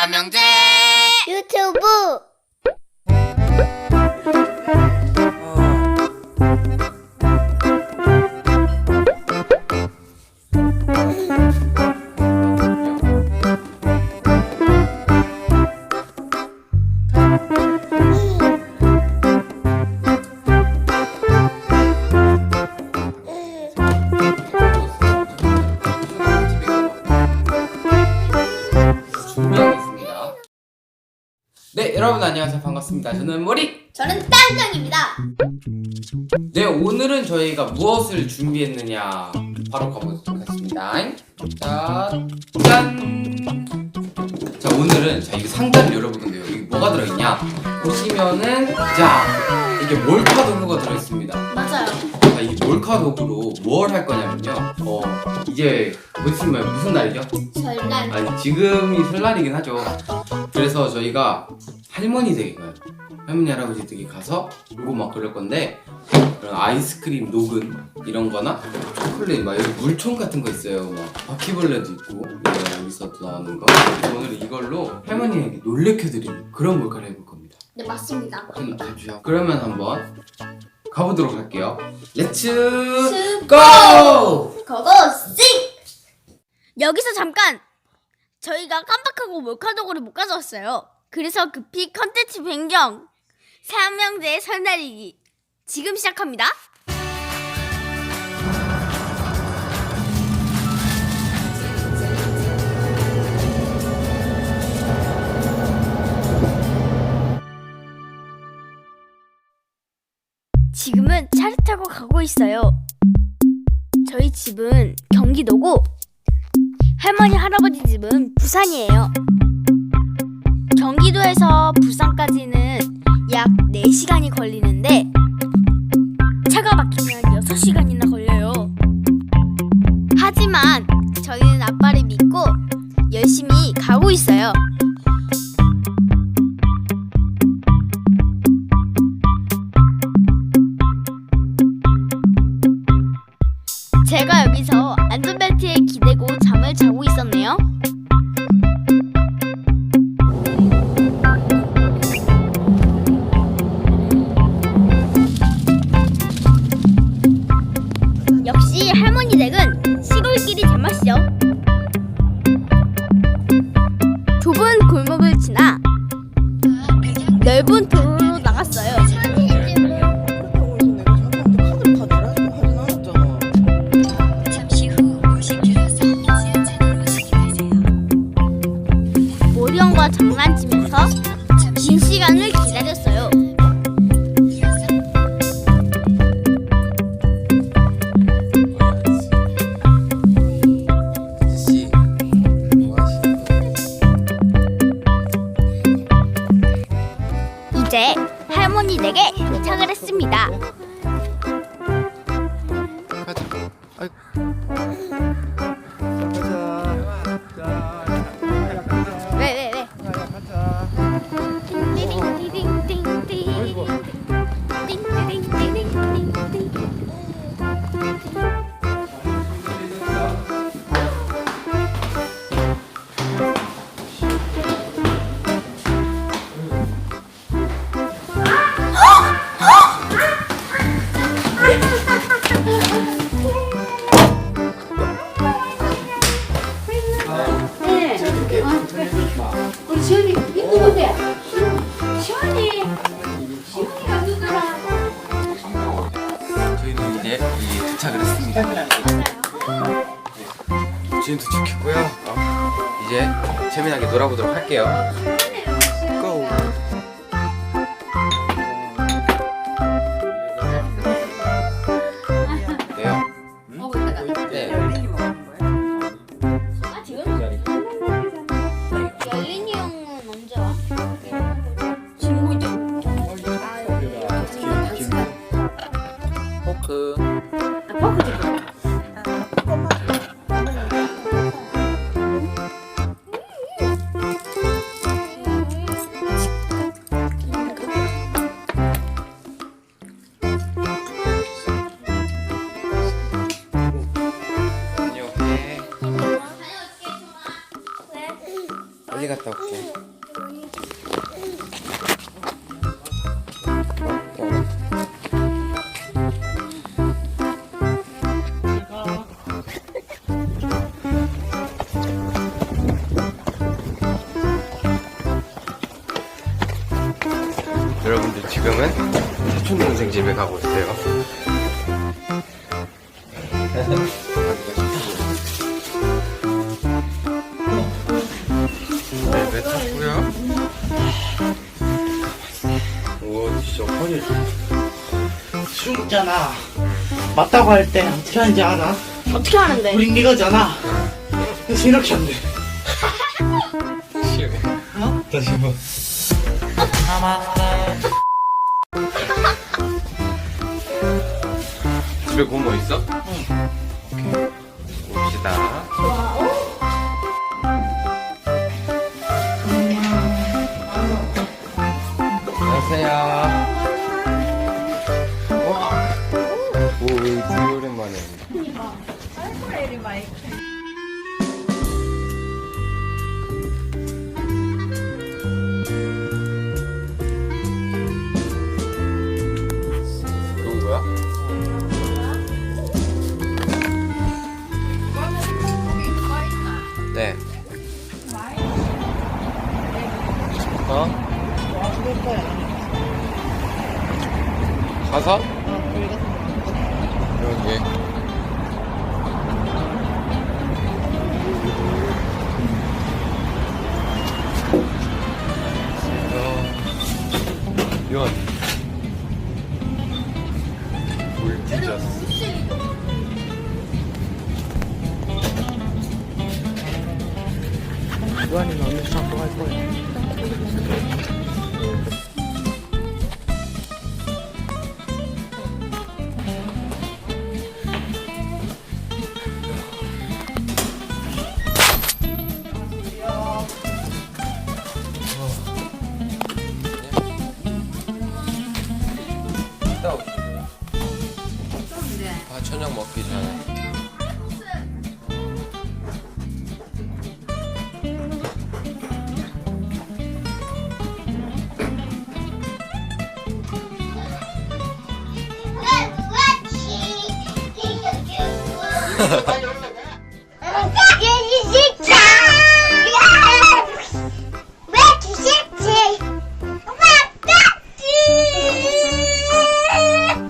삼형제. 유튜브 여러분 안녕하세요. 반갑습니다. 저는 머리. 저는 땅땅입니다 네, 오늘은 저희가 무엇을 준비했느냐 바로 가보도록 하겠습니다. 자, 짠. 자, 오늘은 자, 이 상자를 열어보는데요. 이게 뭐가 들어있냐? 보시면은 자, 이게 몰카 도구가 들어있습니다. 맞아요 자, 이 몰카 도구로 뭘 할 거냐면요. 어, 이제 곧 있으면 무슨 날이죠? 설날 아니 지금이 설날이긴 하죠. 그래서 저희가 할머니 댁에 가요. 할머니 할아버지 댁에 가서 요거 막 그럴 건데 그런 아이스크림 녹은 이런 거나 초콜릿 막 여기 물총 같은 거 있어요. 막 바퀴벌레도 있고 이거 여기서도 나오는 거. 오늘 이걸로 할머니에게 놀래켜드리는 그런 몰카를 해볼 겁니다. 네 맞습니다 좀 가주세요. 그러면 한번 가보도록 할게요. 렛츠 스 고! 고고 싱 여기서 잠깐 저희가 깜빡하고 몰카도구를 못 가져왔어요 그래서 급히 컨텐츠 변경 삼형제의 설날이기 지금 시작합니다 지금은 차를 타고 가고 있어요. 저희 집은 경기도고 할머니 할아버지 집은 부산이에요. 경기도에서 부산까지는 약 4시간이 걸리는데 차가 막히면 6시간이나 걸려요. 하지만 저희는 아빠를 믿고 열심히 가고 있어요. 이제 할머니 댁에 도착을 했습니다. 가자. 아이 지금 도착했고요. 어, 이제 재미나게 놀아보도록 할게요. 고! 네요. 네. 아, 지금? 열린이 형은 언제 와? 친구 이제 포크. 아빠 갔다 올게. 여러분들 지금은 사촌 동생 집에 가고 있어요. 춤있잖아 맞다고 할 때 어떻게 하는지 알아? 어떻게 하는데? 우린 이거잖아 그래서 이렇게 한대. 어? 다시 봐. 집에 고모 있어? 가서? 여기. 이건 물 찢었어. 유한이는 오늘 잡고 갈 거야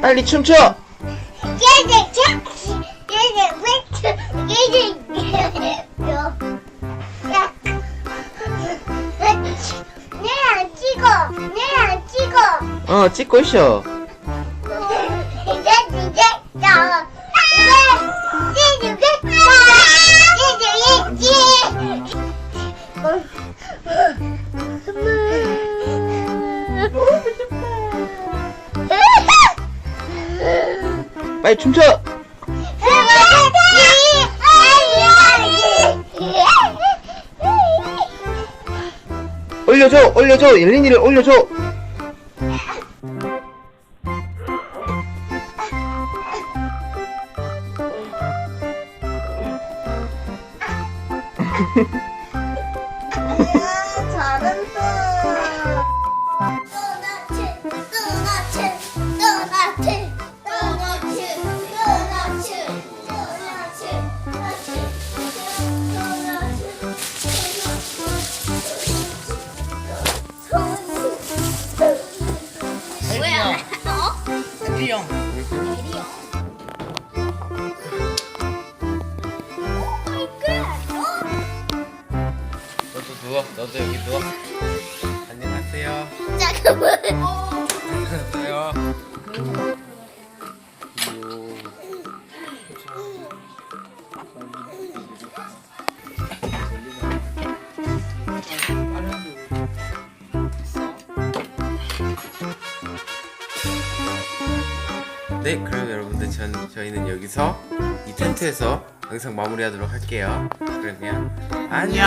빨리 춤춰. 어 찍고 있어 빨리 춤춰. 올려줘 올려줘. 옐린이를 올려줘 누워. 너도 여기 누워. 안녕하세요. 잠깐만. 안녕하세요. 네, 그럼 여러분들 전 저희는 여기서 이 텐트에서 영상 마무리하도록 할게요. 그러면 안녕.